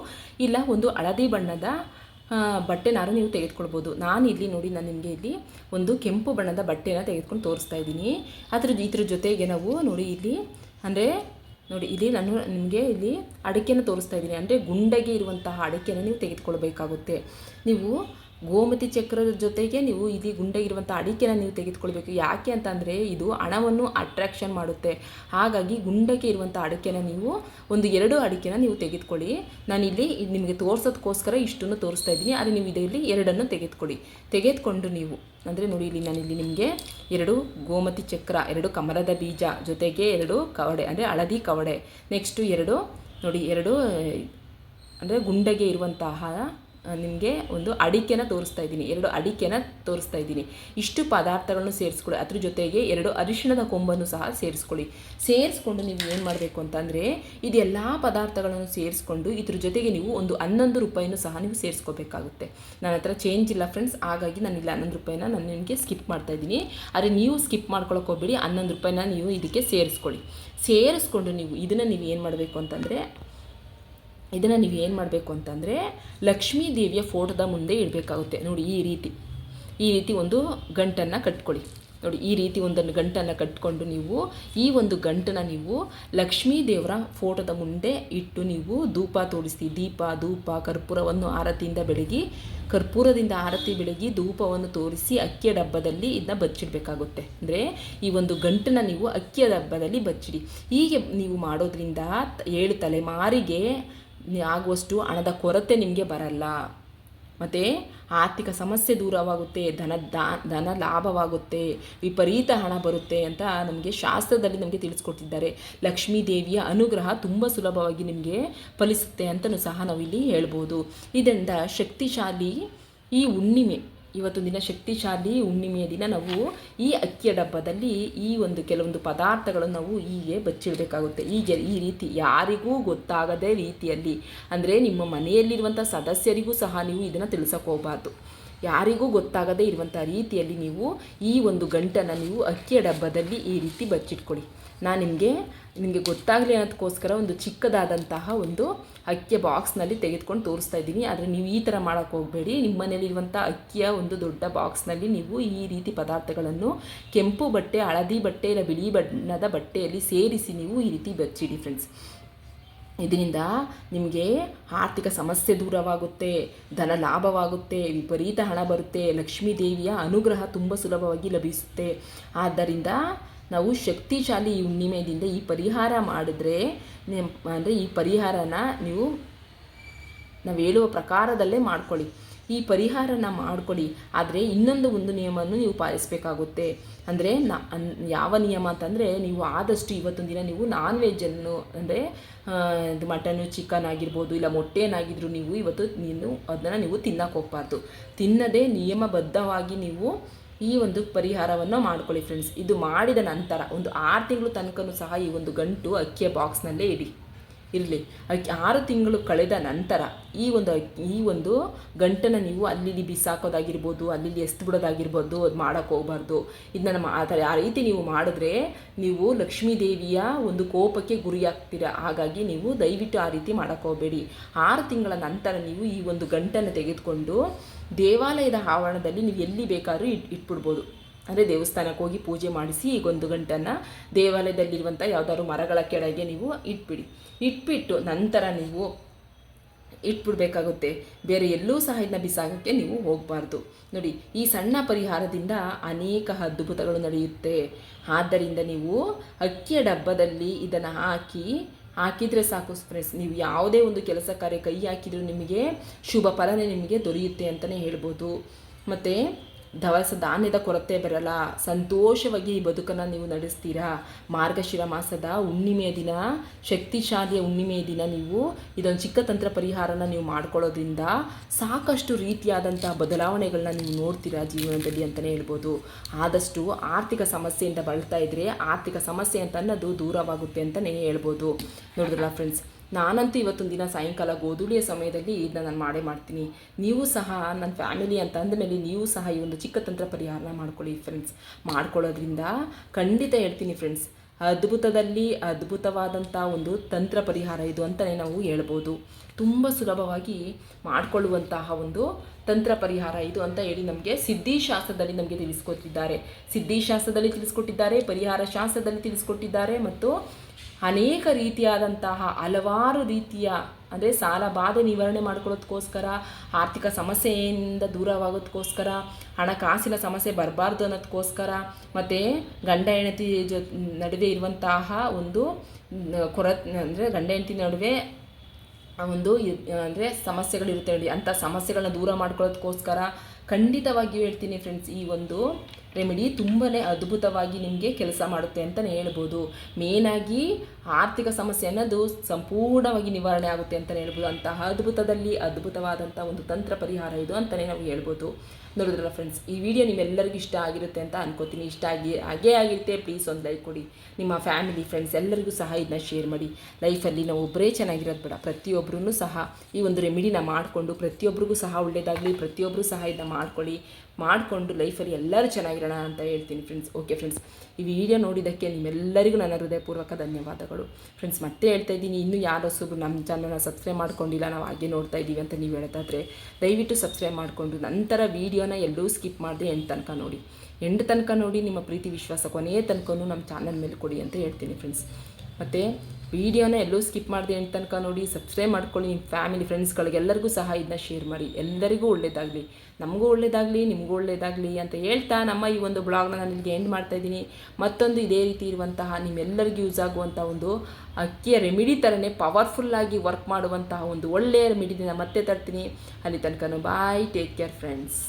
Speaker 1: ಇಲ್ಲ ಒಂದು ಹಳದಿ ಬಣ್ಣದ ಬಟ್ಟೆನಾದ್ರು ನೀವು ತೆಗೆದುಕೊಳ್ಬೋದು. ನಾನು ಇಲ್ಲಿ ನೋಡಿ, ನಾನು ನಿಮಗೆ ಇಲ್ಲಿ ಒಂದು ಕೆಂಪು ಬಣ್ಣದ ಬಟ್ಟೆನ ತೆಗೆದುಕೊಂಡು ತೋರಿಸ್ತಾ ಇದ್ದೀನಿ. ಅದ್ರ ಇದ್ರ ಜೊತೆಗೆ ನಾವು ನೋಡಿ ಇಲ್ಲಿ, ಅಂದರೆ ನೋಡಿ, ಇಲ್ಲಿ ನಾನು ನಿಮಗೆ ಇಲ್ಲಿ ಅಡಿಕೆನ ತೋರಿಸ್ತಾ ಇದ್ದೀನಿ. ಅಂದರೆ ಗುಂಡಗೆ ಇರುವಂತಹ ಅಡಿಕೆನ ನೀವು ತೆಗೆದುಕೊಳ್ಬೇಕಾಗುತ್ತೆ. ನೀವು ಗೋಮತಿ ಚಕ್ರದ ಜೊತೆಗೆ ನೀವು ಇಲ್ಲಿ ಗುಂಡಗಿರುವಂಥ ಅಡಿಕೆನ ನೀವು ತೆಗೆದುಕೊಳ್ಬೇಕು. ಯಾಕೆ ಅಂತಂದರೆ ಇದು ಹಣವನ್ನು ಅಟ್ರಾಕ್ಷನ್ ಮಾಡುತ್ತೆ. ಹಾಗಾಗಿ ಗುಂಡಕ್ಕೆ ಇರುವಂಥ ಅಡಿಕೆನ ನೀವು ಒಂದು ಎರಡು ಅಡಿಕೆನ ನೀವು ತೆಗೆದುಕೊಳ್ಳಿ. ನಾನಿಲ್ಲಿ ನಿಮಗೆ ತೋರಿಸೋದಕ್ಕೋಸ್ಕರ ಇಷ್ಟನ್ನು ತೋರಿಸ್ತಾ ಇದ್ದೀನಿ. ಆದರೆ ನೀವು ಇದರಲ್ಲಿ ಎರಡನ್ನು ತೆಗೆದುಕೊಳ್ಳಿ. ತೆಗೆದುಕೊಂಡು ನೀವು, ಅಂದರೆ ನೋಡಿ ಇಲ್ಲಿ ನಾನಿಲ್ಲಿ ನಿಮಗೆ ಎರಡು ಗೋಮತಿ ಚಕ್ರ, ಎರಡು ಕಮಲದ ಬೀಜ, ಜೊತೆಗೆ ಎರಡು ಕವಡೆ, ಅಂದರೆ ಹಳದಿ ಕವಡೆ. ನೆಕ್ಸ್ಟು ಎರಡು, ನೋಡಿ ಎರಡು, ಅಂದರೆ ಗುಂಡಗೆ ಇರುವಂತಹ ನಿಮಗೆ ಒಂದು ಅಡಿಕೆನ ತೋರಿಸ್ತಾ ಇದ್ದೀನಿ. ಎರಡು ಅಡಿಕೆನ ತೋರಿಸ್ತಾ ಇದ್ದೀನಿ. ಇಷ್ಟು ಪದಾರ್ಥಗಳನ್ನು ಸೇರಿಸ್ಕೊಳ್ಳಿ. ಅದ್ರ ಜೊತೆಗೆ ಎರಡು ಅರಿಶಿಣದ ಕೊಂಬನ್ನು ಸಹ ಸೇರಿಸ್ಕೊಳ್ಳಿ. ಸೇರಿಸ್ಕೊಂಡು ನೀವು ಏನು ಮಾಡಬೇಕು ಅಂತಂದರೆ ಇದೆಲ್ಲ ಪದಾರ್ಥಗಳನ್ನು ಸೇರಿಸ್ಕೊಂಡು ಇದ್ರ ಜೊತೆಗೆ ನೀವು ಒಂದು ಹನ್ನೊಂದು ರೂಪಾಯಿನೂ ಸಹ ನೀವು ಸೇರಿಸ್ಕೋಬೇಕಾಗುತ್ತೆ. ನನ್ನ ಹತ್ರ ಚೇಂಜ್ ಇಲ್ಲ ಫ್ರೆಂಡ್ಸ್ ಹಾಗಾಗಿ ನಾನು ಇಲ್ಲ ಹನ್ನೊಂದು ರೂಪಾಯಿನ ನಾನು ನಿಮಗೆ ಸ್ಕಿಪ್ ಮಾಡ್ತಾ ಇದ್ದೀನಿ. ಆದರೆ ನೀವು ಸ್ಕಿಪ್ ಮಾಡ್ಕೊಳಕ್ಕೆ ಹೋಗ್ಬೇಡಿ. ಹನ್ನೊಂದು ರೂಪಾಯಿನ ನೀವು ಇದಕ್ಕೆ ಸೇರಿಸ್ಕೊಳ್ಳಿ. ಸೇರಿಸ್ಕೊಂಡು ನೀವು ಇದನ್ನು ನೀವು ಏನು ಮಾಡಬೇಕು ಅಂತಂದರೆ ಇದನ್ನು ನೀವು ಏನು ಮಾಡಬೇಕು ಅಂತಂದರೆ ಲಕ್ಷ್ಮೀ ದೇವಿಯ ಫೋಟೋದ ಮುಂದೆ ಇಡಬೇಕಾಗುತ್ತೆ. ನೋಡಿ ಈ ರೀತಿ. ಈ ರೀತಿ ಒಂದು ಗಂಟನ್ನು ಕಟ್ಕೊಳ್ಳಿ. ನೋಡಿ ಈ ರೀತಿ ಒಂದನ್ನು ಗಂಟನ್ನು ಕಟ್ಕೊಂಡು ನೀವು ಈ ಒಂದು ಗಂಟನ್ನು ನೀವು ಲಕ್ಷ್ಮೀ ದೇವರ ಫೋಟೋದ ಮುಂದೆ ಇಟ್ಟು ನೀವು ಧೂಪ ತೋರಿಸಿ ದೀಪ, ಧೂಪ, ಕರ್ಪೂರವನ್ನು ಆರತಿಯಿಂದ ಬೆಳಗಿ, ಕರ್ಪೂರದಿಂದ ಆರತಿ ಬೆಳಗಿ ಧೂಪವನ್ನು ತೋರಿಸಿ ಅಕ್ಕಿಯ ಡಬ್ಬದಲ್ಲಿ ಇದನ್ನ ಬಚ್ಚಿಡಬೇಕಾಗುತ್ತೆ. ಅಂದರೆ ಈ ಒಂದು ಗಂಟನ್ನು ನೀವು ಅಕ್ಕಿಯ ಡಬ್ಬದಲ್ಲಿ ಬಚ್ಚಿಡಿ. ಹೀಗೆ ನೀವು ಮಾಡೋದ್ರಿಂದ ಏಳು ತಲೆಮಾರಿಗೆ ಆಗುವಷ್ಟು ಹಣದ ಕೊರತೆ ನಿಮಗೆ ಬರಲ್ಲ. ಮತ್ತು ಆರ್ಥಿಕ ಸಮಸ್ಯೆ ದೂರವಾಗುತ್ತೆ, ಧನ ದಾ, ಧನ ಲಾಭವಾಗುತ್ತೆ, ವಿಪರೀತ ಹಣ ಬರುತ್ತೆ ಅಂತ ನಮಗೆ ಶಾಸ್ತ್ರದಲ್ಲಿ ನಮಗೆ ತಿಳಿಸ್ಕೊಟ್ಟಿದ್ದಾರೆ ಲಕ್ಷ್ಮೀ ದೇವಿಯ ಅನುಗ್ರಹ ತುಂಬ ಸುಲಭವಾಗಿ ನಿಮಗೆ ಫಲಿಸುತ್ತೆ ಅಂತಲೂ ಸಹ ನಾವಿಲ್ಲಿ ಹೇಳ್ಬೋದು. ಇದರಿಂದ ಶಕ್ತಿಶಾಲಿ ಈ ಹುಣ್ಣಿಮೆ ಇವತ್ತು ದಿನ ಶಕ್ತಿಶಾಲಿ ಹುಣ್ಣಿಮೆಯ ದಿನ ನಾವು ಈ ಅಕ್ಕಿಯ ಡಬ್ಬದಲ್ಲಿ ಈ ಒಂದು ಕೆಲವೊಂದು ಪದಾರ್ಥಗಳನ್ನು ನಾವು ಹೀಗೆ ಬಚ್ಚಿಡಬೇಕಾಗುತ್ತೆ. ಹೀಗೆ ಈ ರೀತಿ ಯಾರಿಗೂ ಗೊತ್ತಾಗದೇ ರೀತಿಯಲ್ಲಿ. ಅಂದರೆ ನಿಮ್ಮ ಮನೆಯಲ್ಲಿರುವಂಥ ಸದಸ್ಯರಿಗೂ ಸಹ ನೀವು ಇದನ್ನು ತಿಳಿಸೋಕೆ ಹೋಗಬಾರ್ದು. ಯಾರಿಗೂ ಗೊತ್ತಾಗದೇ ಇರುವಂಥ ರೀತಿಯಲ್ಲಿ ನೀವು ಈ ಒಂದು ಗಂಟನ್ನು ನೀವು ಅಕ್ಕಿಯ ಡಬ್ಬದಲ್ಲಿ ಈ ರೀತಿ ಬಚ್ಚಿಟ್ಕೊಳ್ಳಿ. ನಾನು ನಿಮಗೆ ನಿಮಗೆ ಗೊತ್ತಾಗಲಿ ಅನ್ನೋದಕ್ಕೋಸ್ಕರ ಒಂದು ಚಿಕ್ಕದಾದಂತಹ ಒಂದು ಅಕ್ಕಿಯ ಬಾಕ್ಸ್ನಲ್ಲಿ ತೆಗೆದುಕೊಂಡು ತೋರಿಸ್ತಾ ಇದ್ದೀನಿ. ಆದರೆ ನೀವು ಈ ಥರ ಮಾಡೋಕ್ಕೆ ಹೋಗಬೇಡಿ. ನಿಮ್ಮ ಮನೇಲಿರುವಂಥ ಅಕ್ಕಿಯ ಒಂದು ದೊಡ್ಡ ಬಾಕ್ಸ್ನಲ್ಲಿ ನೀವು ಈ ರೀತಿ ಪದಾರ್ಥಗಳನ್ನು ಕೆಂಪು ಬಟ್ಟೆ, ಹಳದಿ ಬಟ್ಟೆ ಇಲ್ಲ ಬಿಳಿ ಬಣ್ಣದ ಬಟ್ಟೆಯಲ್ಲಿ ಸೇರಿಸಿ ನೀವು ಈ ರೀತಿ ಬಚ್ಚಿಡಿ ಫ್ರೆಂಡ್ಸ್ ಇದರಿಂದ ನಿಮಗೆ ಆರ್ಥಿಕ ಸಮಸ್ಯೆ ದೂರವಾಗುತ್ತೆ, ಧನ ಲಾಭವಾಗುತ್ತೆ, ವಿಪರೀತ ಹಣ ಬರುತ್ತೆ, ಲಕ್ಷ್ಮೀ ದೇವಿಯ ಅನುಗ್ರಹ ತುಂಬ ಸುಲಭವಾಗಿ ಲಭಿಸುತ್ತೆ. ಆದ್ದರಿಂದ ನಾವು ಶಕ್ತಿಶಾಲಿ ಈ ಹುಣ್ಣಿಮೆಯಿಂದ ಈ ಪರಿಹಾರ ಮಾಡಿದ್ರೆ ಅಂದರೆ ಈ ಪರಿಹಾರನ ನೀವು ನಾವು ಹೇಳುವ ಪ್ರಕಾರದಲ್ಲೇ ಮಾಡ್ಕೊಳ್ಳಿ. ಈ ಪರಿಹಾರನ ಮಾಡ್ಕೊಳ್ಳಿ. ಆದರೆ ಇನ್ನೊಂದು ಒಂದು ನಿಯಮವನ್ನು ನೀವು ಪಾಲಿಸಬೇಕಾಗುತ್ತೆ. ಅಂದರೆ ನ ಯಾವ ನಿಯಮ ಅಂತಂದರೆ ನೀವು ಆದಷ್ಟು ಇವತ್ತೊಂದು ದಿನ ನೀವು ನಾನ್ ವೆಜ್ಜನ್ನು ಅಂದರೆ ಇದು ಮಟನು ಚಿಕನ್ ಆಗಿರ್ಬೋದು, ಇಲ್ಲ ಮೊಟ್ಟೆನಾಗಿದ್ದರೂ ನೀವು ಇವತ್ತು ನೀನು ಅದನ್ನು ನೀವು ತಿನ್ನಕ್ಕೆ ಹೋಗ್ಬಾರ್ದು. ತಿನ್ನದೇ ನಿಯಮಬದ್ಧವಾಗಿ ನೀವು ಈ ಒಂದು ಪರಿಹಾರವನ್ನು ಮಾಡ್ಕೊಳ್ಳಿ ಫ್ರೆಂಡ್ಸ್ ಇದು ಮಾಡಿದ ನಂತರ ಒಂದು ಆರು ತಿಂಗಳು ತನಕನೂ ಸಹ ಈ ಒಂದು ಗಂಟು ಅಕ್ಕಿಯ ಬಾಕ್ಸ್ನಲ್ಲೇ ಇಡಿ. ಇರಲಿ. ಅಕ್ಕಿ ಆರು ತಿಂಗಳು ಕಳೆದ ನಂತರ ಈ ಒಂದು ಈ ಒಂದು ಗಂಟನ್ನು ನೀವು ಅಲ್ಲಿ ಬಿಸಾಕೋದಾಗಿರ್ಬೋದು ಅಲ್ಲಿ ಎಸ್ತು ಬಿಡೋದಾಗಿರ್ಬೋದು ಅದು ಮಾಡೋಕ್ಕೆ ಹೋಗ್ಬಾರ್ದು. ಇದನ್ನ ನಮ್ಮ ಆ ಥರ ಆ ರೀತಿ ನೀವು ಮಾಡಿದ್ರೆ ನೀವು ಲಕ್ಷ್ಮೀ ದೇವಿಯ ಒಂದು ಕೋಪಕ್ಕೆ ಗುರಿಯಾಗ್ತೀರ? ಹಾಗಾಗಿ ನೀವು ದಯವಿಟ್ಟು ಆ ರೀತಿ ಮಾಡೋಕ್ಕೆ ಹೋಗಬೇಡಿ. ಆರು ತಿಂಗಳ ನಂತರ ನೀವು ಈ ಒಂದು ಗಂಟನ್ನು ತೆಗೆದುಕೊಂಡು ದೇವಾಲಯದ ಆವರಣದಲ್ಲಿ ನೀವು ಎಲ್ಲಿ ಬೇಕಾದ್ರೂ ಇಟ್ ಇಟ್ಬಿಡ್ಬೋದು. ಅಂದರೆ ದೇವಸ್ಥಾನಕ್ಕೆ ಹೋಗಿ ಪೂಜೆ ಮಾಡಿಸಿ ಈಗ ಒಂದು ಗಂಟನ್ನು ದೇವಾಲಯದಲ್ಲಿರುವಂಥ ಯಾವುದಾದ್ರು ಮರಗಳ ಕೆಳಗೆ ನೀವು ಇಟ್ಬಿಡಿ. ಇಟ್ಬಿಟ್ಟು ನಂತರ ನೀವು ಇಟ್ಬಿಡ್ಬೇಕಾಗುತ್ತೆ. ಬೇರೆ ಎಲ್ಲೂ ಸಹ ಇದನ್ನ ಬಿಸಾಕೋಕ್ಕೆ ನೀವು ಹೋಗಬಾರ್ದು. ನೋಡಿ, ಈ ಸಣ್ಣ ಪರಿಹಾರದಿಂದ ಅನೇಕ ಅದ್ಭುತಗಳು ನಡೆಯುತ್ತೆ. ಆದ್ದರಿಂದ ನೀವು ಅಕ್ಕಿಯ ಡಬ್ಬದಲ್ಲಿ ಇದನ್ನು ಹಾಕಿ ಹಾಕಿದರೆ ಸಾಕು ಫ್ರೆಂಡ್ಸ್ ನೀವು ಯಾವುದೇ ಒಂದು ಕೆಲಸ ಕಾರ್ಯ ಕೈ ಹಾಕಿದರೂ ನಿಮಗೆ ಶುಭ ಫಲನೆ ನಿಮಗೆ ದೊರೆಯುತ್ತೆ ಅಂತಲೇ ಹೇಳ್ಬೋದು. ಮತ್ತು ದವಸ ಧಾನ್ಯದ ಕೊರತೆ ಬರಲ್ಲ. ಸಂತೋಷವಾಗಿ ಈ ಬದುಕನ್ನು ನೀವು ನಡೆಸ್ತೀರಾ? ಮಾರ್ಗಶಿರ ಮಾಸದ ಹುಣ್ಣಿಮೆಯ ದಿನ, ಶಕ್ತಿಶಾಲಿಯ ಹುಣ್ಣಿಮೆಯ ದಿನ ನೀವು, ಇದೊಂದು ಚಿಕ್ಕ ತಂತ್ರ ಪರಿಹಾರನ ನೀವು ಮಾಡ್ಕೊಳ್ಳೋದ್ರಿಂದ ಸಾಕಷ್ಟು ರೀತಿಯಾದಂಥ ಬದಲಾವಣೆಗಳನ್ನ ನೀವು ನೋಡ್ತೀರಾ ಜೀವನದಲ್ಲಿ ಅಂತಲೇ ಹೇಳ್ಬೋದು. ಆದಷ್ಟು ಆರ್ಥಿಕ ಸಮಸ್ಯೆಯಿಂದ ಬಳಲ್ತಾ ಇದ್ದರೆ ಆರ್ಥಿಕ ಸಮಸ್ಯೆ ಅಂತ ಅನ್ನೋದು ದೂರವಾಗುತ್ತೆ ಅಂತಲೇ ಹೇಳ್ಬೋದು. ನೋಡಿದ್ರಲ್ಲ ಫ್ರೆಂಡ್ಸ್ ನಾನಂತೂ ಇವತ್ತೊಂದು ದಿನ ಸಾಯಂಕಾಲ ಗೋಧೂಳಿಯ ಸಮಯದಲ್ಲಿ ಇದನ್ನ ನಾನು ಮಾಡೇ ಮಾಡ್ತೀನಿ. ನೀವು ಸಹ ನನ್ನ ಫ್ಯಾಮಿಲಿ ಅಂತ ಅಂದಮೇಲೆ ನೀವು ಸಹ ಈ ಒಂದು ಚಿಕ್ಕ ತಂತ್ರ ಪರಿಹಾರನ ಮಾಡ್ಕೊಳ್ಳಿ ಫ್ರೆಂಡ್ಸ್ ಮಾಡ್ಕೊಳ್ಳೋದ್ರಿಂದ ಖಂಡಿತ ಹೇಳ್ತೀನಿ ಫ್ರೆಂಡ್ಸ್ ಅದ್ಭುತದಲ್ಲಿ ಅದ್ಭುತವಾದಂಥ ಒಂದು ತಂತ್ರ ಪರಿಹಾರ ಇದು ಅಂತಲೇ ನಾವು ಹೇಳ್ಬೋದು. ತುಂಬ ಸುಲಭವಾಗಿ ಮಾಡಿಕೊಳ್ಳುವಂತಹ ಒಂದು ತಂತ್ರ ಪರಿಹಾರ ಇದು ಅಂತ ಹೇಳಿ ನಮಗೆ ಸಿದ್ಧಿಶಾಸ್ತ್ರದಲ್ಲಿ ನಮಗೆ ತಿಳಿಸ್ಕೊಟ್ಟಿದ್ದಾರೆ. ಸಿದ್ಧಿಶಾಸ್ತ್ರದಲ್ಲಿ ತಿಳಿಸ್ಕೊಟ್ಟಿದ್ದಾರೆ, ಪರಿಹಾರ ಶಾಸ್ತ್ರದಲ್ಲಿ ತಿಳಿಸ್ಕೊಟ್ಟಿದ್ದಾರೆ ಮತ್ತು ಅನೇಕ ರೀತಿಯಾದಂತಹ ಹಲವಾರು ರೀತಿಯ, ಅಂದರೆ ಸಾಲ ಬಾಧೆ ನಿವಾರಣೆ ಮಾಡ್ಕೊಳ್ಳೋದಕ್ಕೋಸ್ಕರ ಆರ್ಥಿಕ ಸಮಸ್ಯೆಯಿಂದ ದೂರವಾಗೋದಕ್ಕೋಸ್ಕರ ಹಣಕಾಸಿನ ಸಮಸ್ಯೆ ಬರಬಾರ್ದು ಅನ್ನೋದಕ್ಕೋಸ್ಕರ ಮತ್ತು ಗಂಡ ಹೆಂಡತಿ ಜೊ, ನಡುವೆ ಇರುವಂತಹ ಒಂದು ಕೊರ, ಅಂದರೆ ಗಂಡ ಹೆಂಡತಿ ನಡುವೆ ಒಂದು ಅಂದರೆ ಸಮಸ್ಯೆಗಳಿರುತ್ತೆ ನೋಡಿ. ಅಂಥ ಸಮಸ್ಯೆಗಳನ್ನ ದೂರ ಮಾಡ್ಕೊಳ್ಳೋದಕ್ಕೋಸ್ಕರ ಖಂಡಿತವಾಗಿಯೂ ಹೇಳ್ತೀನಿ ಫ್ರೆಂಡ್ಸ್ ಈ ಒಂದು ರೆಮಿಡಿ ತುಂಬಾ ಅದ್ಭುತವಾಗಿ ನಿಮಗೆ ಕೆಲಸ ಮಾಡುತ್ತೆ ಅಂತಲೇ ಹೇಳ್ಬೋದು. ಮೇನಾಗಿ ಆರ್ಥಿಕ ಸಮಸ್ಯೆ ಅನ್ನೋದು ಸಂಪೂರ್ಣವಾಗಿ ನಿವಾರಣೆ ಆಗುತ್ತೆ ಅಂತಲೇ ಹೇಳ್ಬೋದು. ಅಂತಹ ಅದ್ಭುತದಲ್ಲಿ ಅದ್ಭುತವಾದಂಥ ಒಂದು ತಂತ್ರ ಪರಿಹಾರ ಇದು ಅಂತಲೇ ನಾವು ಹೇಳ್ಬೋದು. ನೋಡಿದ್ರಲ್ಲ ಫ್ರೆಂಡ್ಸ್ ಈ ವಿಡಿಯೋ ನಿಮ್ಮೆಲ್ಲರಿಗೂ ಇಷ್ಟ ಆಗಿರುತ್ತೆ ಅಂತ ಅನ್ಕೋತೀನಿ. ಇಷ್ಟ ಆಗಿ, ಹಾಗೇ ಆಗಿರುತ್ತೆ ಪ್ಲೀಸ್ ಒಂದು ಲೈಕ್ ಕೊಡಿ. ನಿಮ್ಮ ಫ್ಯಾಮಿಲಿ ಫ್ರೆಂಡ್ಸ್ ಎಲ್ಲರಿಗೂ ಸಹ ಇದನ್ನ ಶೇರ್ ಮಾಡಿ. ಲೈಫಲ್ಲಿ ನಾವು ಒಬ್ಬರೇ ಚೆನ್ನಾಗಿರೋದು ಬೇಡ. ಪ್ರತಿಯೊಬ್ಬರೂ ಸಹ ಈ ಒಂದು ರೆಮಿಡಿನ ಮಾಡಿಕೊಂಡು ಪ್ರತಿಯೊಬ್ಬರಿಗೂ ಸಹ ಒಳ್ಳೆಯದಾಗಲಿ ಪ್ರತಿಯೊಬ್ಬರು ಸಹ ಇದನ್ನ ಮಾಡ್ಕೊಳ್ಳಿ. ಮಾಡಿಕೊಂಡು ಲೈಫಲ್ಲಿ ಎಲ್ಲರೂ ಚೆನ್ನಾಗಿರೋಣ ಅಂತ ಹೇಳ್ತೀನಿ ಫ್ರೆಂಡ್ಸ್ ಓಕೆ ಫ್ರೆಂಡ್ಸ್ ಈ ವಿಡಿಯೋ ನೋಡಿದ್ದಕ್ಕೆ ನಿಮ್ಮೆಲ್ಲರಿಗೂ ನನ್ನ ಹೃದಯಪೂರ್ವಕ ಧನ್ಯವಾದಗಳು. ಫ್ರೆಂಡ್ಸ್ ಮತ್ತೆ ಹೇಳ್ತಾ ಇದ್ದೀನಿ, ಇನ್ನೂ ಯಾರು ಹೊಸಬ್ರು ನಮ್ಮ ಚಾನಲ್ನ ಸಬ್ಸ್ಕ್ರೈಬ್ ಮಾಡ್ಕೊಂಡಿಲ್ಲ, ನಾವು ಹಾಗೆ ನೋಡ್ತಾ ಇದ್ದೀವಿ ಅಂತ ನೀವು ಹೇಳ್ತಾದ್ರೆ ದಯವಿಟ್ಟು ಸಬ್ಸ್ಕ್ರೈಬ್ ಮಾಡಿಕೊಂಡು ನಂತರ ವೀಡಿಯೋನ ಎಲ್ಲೂ ಸ್ಕಿಪ್ ಮಾಡಿದೆ ಎಂಟು ತನಕ ನೋಡಿ. ಎಂಟು ತನಕ ನೋಡಿ ನಿಮ್ಮ ಪ್ರೀತಿ, ವಿಶ್ವಾಸ ಕೊನೆಯ ತನಕನೂ ನಮ್ಮ ಚಾನಲ್ ಮೇಲೆ ಕೊಡಿ ಅಂತ ಹೇಳ್ತೀನಿ ಫ್ರೆಂಡ್ಸ್ ಮತ್ತು ವೀಡಿಯೋನ ಎಲ್ಲೂ ಸ್ಕಿಪ್ ಮಾಡಿದೆ ಅಂತ ತನಕ ನೋಡಿ ಸಬ್ಸ್ಕ್ರೈಬ್ ಮಾಡ್ಕೊಳ್ಳಿ. ನಿಮ್ಮ ಫ್ಯಾಮಿಲಿ ಫ್ರೆಂಡ್ಸ್ಗಳಿಗೆ ಎಲ್ಲರಿಗೂ ಸಹ ಇದನ್ನ ಶೇರ್ ಮಾಡಿ. ಎಲ್ಲರಿಗೂ ಒಳ್ಳೆಯದಾಗಲಿ ನಮಗೂ ಒಳ್ಳೆಯದಾಗಲಿ ನಿಮಗೂ ಒಳ್ಳೆಯದಾಗಲಿ ಅಂತ ಹೇಳ್ತಾ ನಮ್ಮ ಈ ಒಂದು ಬ್ಲಾಗ್ನ ನಾನು ಇಲ್ಲಿಗೆ ಎಂಡ್ ಮಾಡ್ತಾ ಇದ್ದೀನಿ. ಮತ್ತೊಂದು ಇದೇ ರೀತಿ ಇರುವಂತಹ ನಿಮ್ಮೆಲ್ಲರಿಗೂ ಯೂಸ್ ಆಗುವಂಥ ಒಂದು ಅಕ್ಕಿಯ ರೆಮಿಡಿ ಥರನೇ ಪವರ್ಫುಲ್ಲಾಗಿ ವರ್ಕ್ ಮಾಡುವಂತಹ ಒಂದು ಒಳ್ಳೆಯ ರೆಮಿಡಿನ ಮತ್ತೆ ತರ್ತೀನಿ. ಅಲ್ಲಿ ತನಕ ಬಾಯ್ ಟೇಕ್ ಕೇರ್ ಫ್ರೆಂಡ್ಸ್